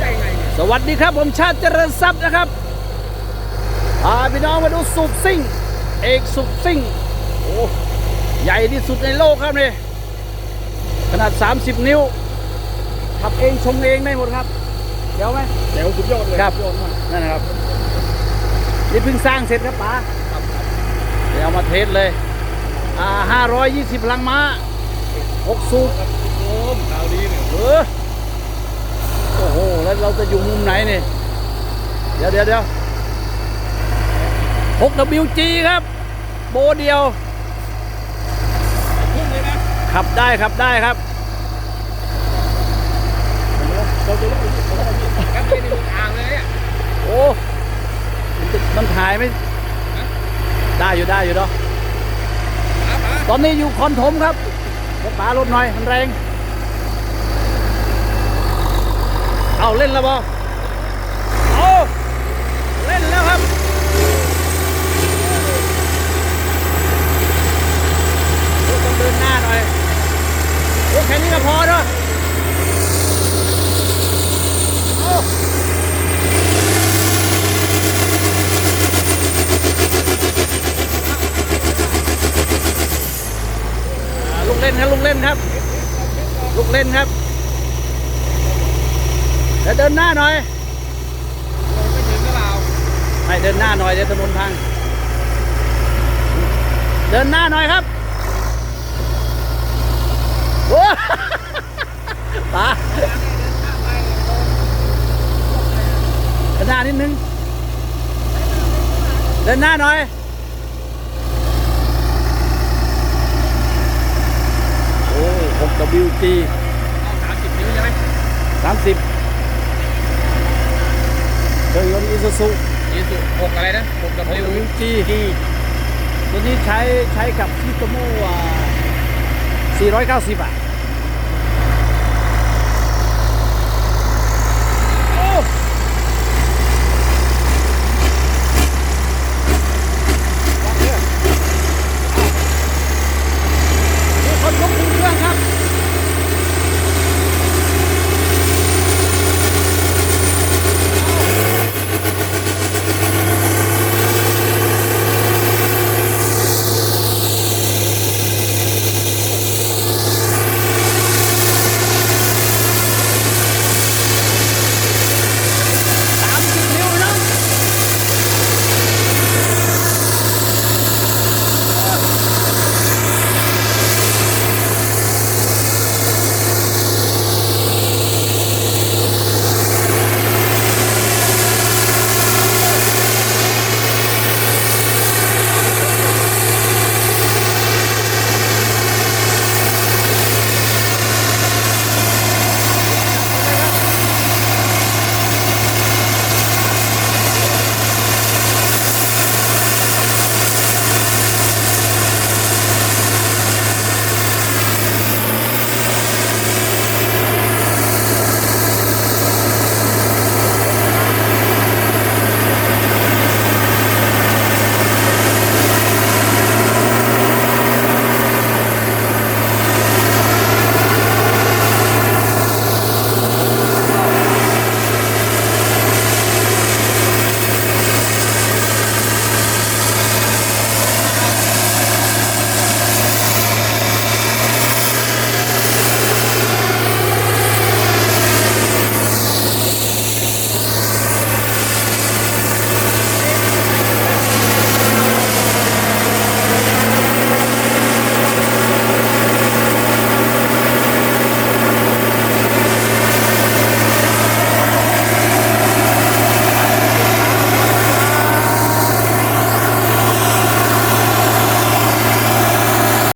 ได้ไงเนี่ยสวัสดีครับผมชาติเจริญทรัพย์นะครับพาพี่น้องมาดูสุกซิ่ง เอกสุกซิ่งโอ้ใหญ่ที่สุดในโลกครับนี่ขนาด 30 นิ้วขับเองชงเองได้หมดครับเดี๋ยวไหมแถวสุดยอดเลยครับสุดยอดมากนั่นนะครับนี่เพิ่งสร้างเสร็จครับป๋าครับเดี๋ยวเอามาเทสเลยอ่า520พลังม้า6สูบครับโอ้มข่าวดีเนี่ยเออ โอ้โห แล้วเราจะอยู่มุมไหนนี่ เดี๋ยวเดี๋ยวเดี๋ยว 6WG ครับ โบเดียวพุ่งเลยขับได้ขับได้ครับเราจะรู้ครับนี่นี่อ่างเลยเนี่ยโอ้มันถ่ายไม่ ได้อยู่ได้อยู่เนาะตอนนี้อยู่คอนถมครับรถป๋ารถหน่อยมันแรง เอาเล่นแล้วบอเอาเล่นแล้วครับต้องเดินหน้าหน่อยโอ้แค่นี้ก็พอเนาะเอาลูกเล่นครับลูกเล่นครับลูกเล่นครับ ดี๋ยวเดินหน้าหน่อยไม่ถึงก็เราให้เดินหน้าหน่อยเดี๋ยวถนนพัง เดินหน้าหน่อยครับโอ้ตาเดินหน้านิดนึง เดินหน้าหน่อยโอ้ 6WG เอาสามสิบนิ้วใช่ไหม30 เครื่องยนต์อีซูซูยี่สิบหกอะไรนะหกกับนิ้ว WG ตัวนี้ใช้ใช้กับฟิโตโมอ่า490อะ